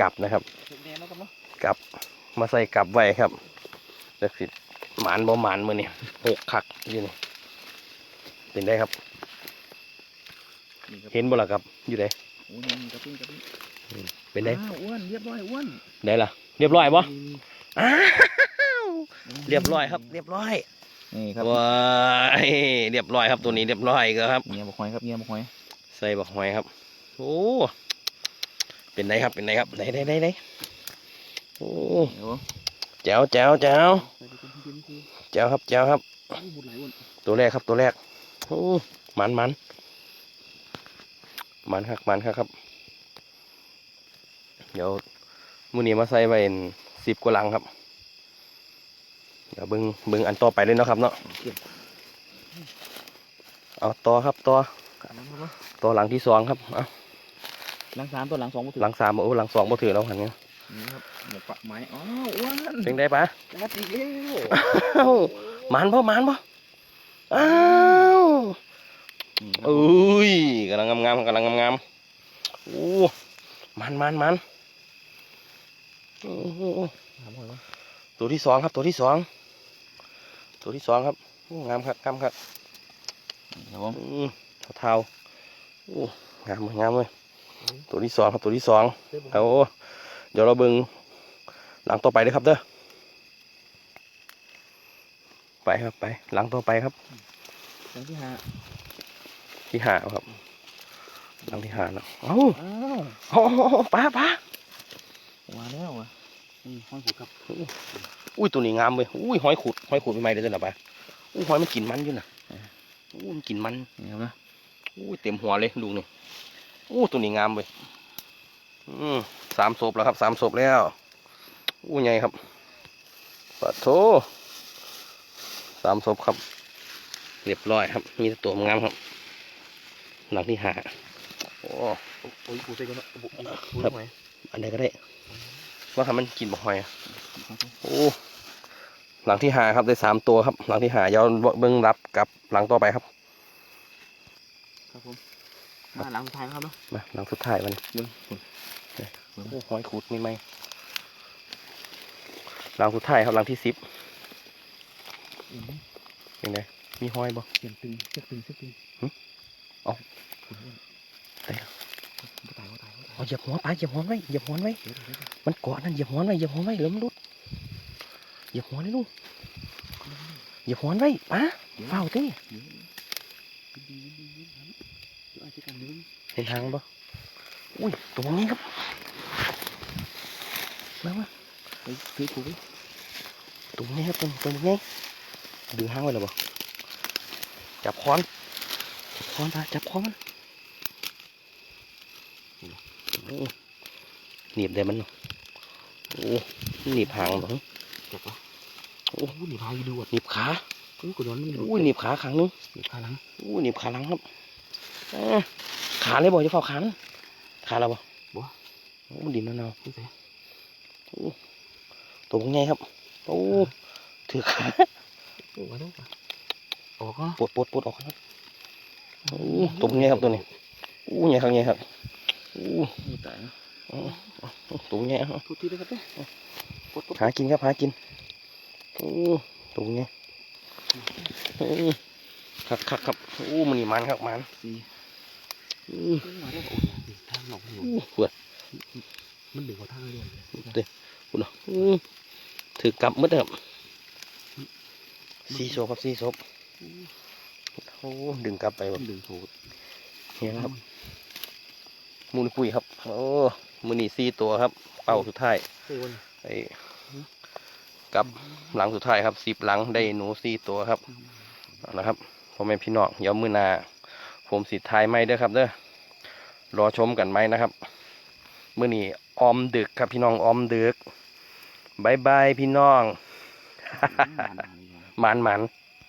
กับนะครับถึงแดนแล้วกันเนาะกับมาใส่กับไว้ครับเด็กสิหมานบ่หมานมือนี่หกขักอยู่นี่เป็นได้ครับนี่ครับ เห็นบ่ล่ะครับอยู่ไหนโอ้ยนี่กระปิ้งกระปิ้งเป็นได้อ้าวอ้วนเรียบร้อยอ้วนได้ล่ะ เรียบร้อยบ่นี่อ้าวเรียบร้อยครับ เรียบร้อยนี่ครับว้ายเรียบร้อยครับตัวนี้เรียบร้อยก็ครับเงียบกหอยครับเงียบกหอยใส่บักหอยครับ โอ้ เป็นไงครับเป็นไงครับไหนไหนไหนไหนโอ้เดี๋ยวแจ๋วแจ๋วแจ๋วใส่ไปเป็นเย็นคือแจ๋วครับแจ๋วครับโอ้ยหมดหลายอ้วนตัวแรกครับตัวแรกโอ้มันมันมันครับมันครับครับ เดี๋ยวมื้อนี้มาใส่ไว้สิบกว่าลังครับเดี๋ยวเบิ้งเบิ้งอันต่อไปเลยเนาะครับเนาะเอาต่อครับต่ออันนั้นครับต่อหลังที่สองครับเอา หลังสามตัวหลังสองก็ถือหลังสามโอ้หลังสองบ่ถือแล้วหันเนี้ยนี่ครับหมดปะไม้อ๋ออ้วนเป็นได้ปะจัดอีกแล้วอ้าวมันบ่มันบ่อ้าวนี่ครับอุ้ยกำลังงามๆกำลังงามๆโอ้มันมันมันโอ้โหถามหน่อยว่าตัวที่สองครับตัวที่สองตัวที่สองครับโอ้งามครับงามครับนี่ครับผมอืมเท้าๆโอ้งามเลยงามเลย ตัวที่สองครับตัวที่สองเอาเดี๋ยวเราเบิ่งหลังต่อไปเลยครับเด้อไปครับไปหลังต่อไปครับหลังที่ห้าที่หาครับหลังที่หาแล้วเอ้าอ้าวโอ้โหป้าป้ามาแล้วอะนี่ห้อยหูกับอุ้ยตัวนี้งามเว้ยอุ้ยหอยขุดหอยขุดใหม่ๆเลยจ้ะนะป้าอุ้ยหอยมันกินมันอยู่นะอุ้ยมันกินมันนี่ครับนะอุ้ยเต็มหัวเลยดูนี่ อู้ตัวนี้งามเว้ยอืมสามศพแล้วครับสามศพแล้ว อู้ใหญ่ครับปะโถสามศพครับเรียบร้อยครับ มีแต่ตัวงามครับหลังที่หาโอ้โอ้ยปูใส่กันแล้วปูปูปูครับหอยอันใดก็ได้ว่าทำมันกินบ่หอยอะโอ้หลังที่หาครับได้สามตัวครับ หลังที่หายาวเบิ้งรับกับหลังต่อไปครับ ครับผม มาหลังสุดท้ายแล้วครับเนาะมาหลังสุดท้ายมันเบิ้งฝุ่นโอ้หอยขูดไม่ไหมหลังสุดท้ายครับหลังที่สิบอืมเป็นไงมีหอยบ่เสียงตึงเสียงตึงเสียงตึงหึเอาฝุ่นอ้วนได้ครับก็ตายก็ตายก็ตายเอาเหยียบหัวไปเหยียบหัวไว้เหยียบหัวไว้เดี๋ยวเดี๋ยวเดี๋ยวมันเกาะนั่นเหยียบหัวไว้เหยียบหัวไว้เหลือมันรุดเหยียบหัวเลยลูกเหยียบหัวไว้ป้าเฝ้าเต้ เดี๋ยวดีดีดีครับเดี๋ยวอาจจะกันเดี๋ยวเห็นทางบ่อุ้ยตรงนี้ครับมามาไปซื้อกูไว้ตรงนี้ครับตรงตรงนี้ดึงหางไว้แล้วบ่จับค้อนจับค้อนปะจับค้อนมันโอ้หนีบได้มันเนาะโอ้หนีบหางบ่เจ็บปะโอ้โอ้โหหนีพาอยู่ดูอะหนีบขาโอ้ยกูโดนมันอุ้ยหนีบขาขางนึงหนีพาหลังอุ้ยหนีบขาหลังครับเอ้อ ขาเลยบ่จะเฝ้าขานะขาแล้วบ่บ่โอ้ดินนั่นเอานี่สิตัวพวกไงครับโอ้ถือขาโอ้ยลูกอะออกก็ปวดปวดปวดออกครับโอ้ตัวพวกไงครับตัวนี้โอ้ใหญ่ครับใหญ่ครับโอ้นี่ตายนะตัวพวกไงครับทุกทีเลยครับเด้ปวดปวดหากินครับหากินโอ้ตัวพวกไงโอ้คักคักครับโอ้มันนี่มันครับมันสี่อู้ มาได้โอ้ยทางหนองหนูอู้ปวดมันดึงเขาทางเรื่อยเด้ปวดเนาะอู้ถือกลับมืดครับสี่ศพครับสี่ศพโอ้ดึงกลับไปแบบดึงโถดเฮียครับมูลปุยครับ โอ้มือนี่สี่ตัวครับ เป้าสุดท้ายเฮ้ยวันไอ้กับหลังสุดท้ายครับสิบหลังได้หนูสี่ตัวครับเอานะครับพ่อแม่พี่น้องเดี๋ยวมือหนาผมสิทายไม่เด้อครับเด้อ รอชมกันไหมนะครับมือนี่ออมดึกครับพี่น้องออมดึกบายบายพี่น้องมันมัน